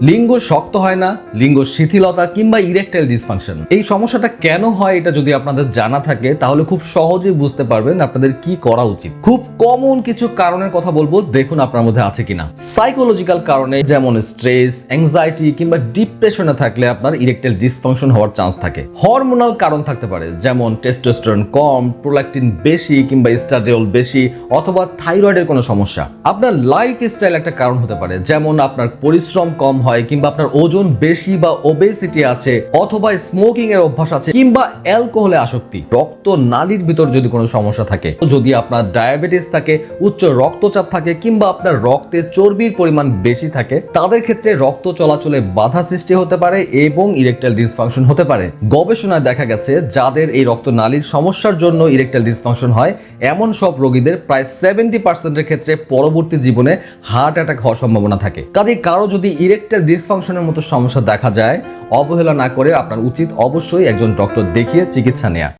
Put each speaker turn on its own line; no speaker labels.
লিঙ্গ শক্ত হয় না, লিঙ্গ শিথিলতা কিংবা ইরেকটাইল ডিসফাংশন এই সমস্যাটা কেন হয় এটা যদি আপনাদের জানা থাকে, তাহলে খুব সহজেই বুঝতে পারবেন আপনাদের কি করা উচিত। খুব কমন কিছু কারণের কথা বলব, দেখুন আপনার মধ্যে আছে কিনা। সাইকোলজিক্যাল কারণে যেমন স্ট্রেস অ্যাংজাইটি কিংবা ডিপ্রেশনে থাকলে আপনার ইরেকটাইল ডিসফাংশন হওয়ার চান্স থাকে। হরমোনাল কারণ থাকতে পারে, যেমন টেস্টোস্টেরন কম প্রোল্যাকটিন বেশি কিংবা স্টাডিওল বেশি অথবা থাইরয়েডের কোনো সমস্যা। আপনার লাইফ স্টাইল একটা কারণ হতে পারে, যেমন আপনার পরিশ্রম কম হয় কিংবা আপনার ওজন বেশি বা ওবেসিটি আছে অথবা স্মোকিং এর অভ্যাস আছে কিংবা অ্যালকোহলে আসক্তি, রক্ত নালীর ভিতর যদি কোনো সমস্যা থাকে, যদি আপনার ডায়াবেটিস থাকে, উচ্চ রক্তচাপ থাকে কিংবা আপনার রক্তে চর্বির পরিমাণ বেশি থাকে, তাদের ক্ষেত্রে রক্ত চলাচলে বাধা সৃষ্টি হতে পারে এবং ইরেকটাইল ডিসফাংশন হতে পারে। গবেষণায় দেখা গেছে, যাদের এই রক্ত নালীর সমস্যার জন্য ইরেকটাইল ডিসফাংশন হয়, এমন সব রোগীদের প্রায় সেভেন্টি পার্সেন্টের ক্ষেত্রে পরবর্তী জীবনে হার্ট অ্যাটাক হওয়ার সম্ভাবনা থাকে। কাজে কারও যদি ইরেকটাইল ডিসফাংশনের মতো সমস্যা দেখা যায়, অবহেলা না করে আপনার উচিত অবশ্যই একজন ডক্টর দেখিয়ে চিকিৎসা নেওয়া